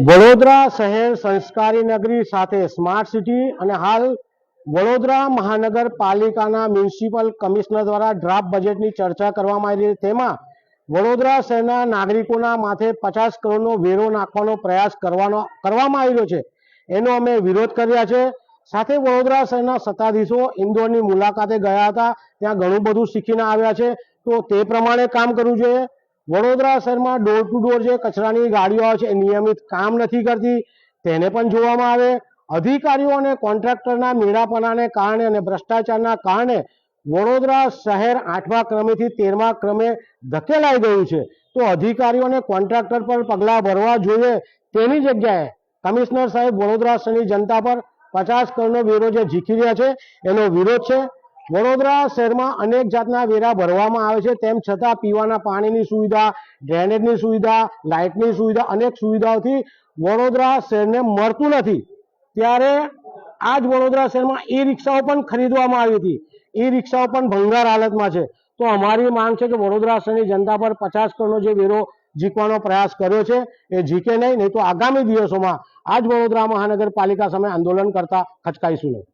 વડોદરા શહેર સંસ્કારી નગરી સાથે સ્માર્ટ સિટી અને હાલ વડોદરા મહાનગરપાલિકાના મ્યુનિસિપલ કમિશનર દ્વારા ડ્રાફ્ટ બજેટની ચર્ચા કરવામાં આવી રહી તેમાં વડોદરા શહેરના નાગરિકોના માથે પચાસ કરોડનો વેરો નાખવાનો પ્રયાસ કરવાનો, કરવામાં આવી રહ્યો છે. એનો અમે વિરોધ કર્યા છે. સાથે વડોદરા શહેરના સત્તાધીશો ઇન્દોરની મુલાકાતે ગયા હતા. ત્યાં ઘણું બધું શીખીને આવ્યા છે. તો તે પ્રમાણે કામ કરવું જોઈએ. વડોદરા શહેરમાં ડોર ટુ ડોર જે કચરાની ગાડીઓ આવે છે, એ નિયમિત કામ નથી કરતી. તેને પણ જોવામાં આવે. અધિકારીઓ અને કોન્ટ્રાક્ટરના મેળાપણાને કારણે અને ભ્રષ્ટાચારના કારણે વડોદરા શહેર આઠમા ક્રમેથી તેરમા ક્રમે ધકેલાઈ ગયું છે. તો અધિકારીઓ અને કોન્ટ્રાક્ટર પર પગલાં ભરવા જોઈએ તેની જગ્યાએ કમિશનર સાહેબ વડોદરા શહેરની જનતા પર પચાસ કરોડનો વેરો જે ઝીકી રહ્યા છે, એનો વિરોધ છે. વડોદરા શહેરમાં અનેક જાતના વેરા ભરવામાં આવે છે. તેમ છતાં પીવાના પાણીની સુવિધા, ડ્રેનેજની સુવિધા, લાઇટની સુવિધા અનેક સુવિધાઓથી વડોદરા શહેરને મળતું નથી. ત્યારે આ જ વડોદરા શહેરમાં ઈ રિક્ષાઓ પણ ખરીદવામાં આવી હતી. ઈ રિક્ષાઓ પણ ભંગાર હાલતમાં છે. તો અમારી માંગ છે કે વડોદરા શહેરની જનતા પર પચાસ કરોડનો જે વેરો જીકવાનો પ્રયાસ કર્યો છે, એ જીકે નહીં નહીં તો આગામી દિવસોમાં આ જ વડોદરા મહાનગરપાલિકા સામે આંદોલન કરતા ખચકાઈશું નહીં.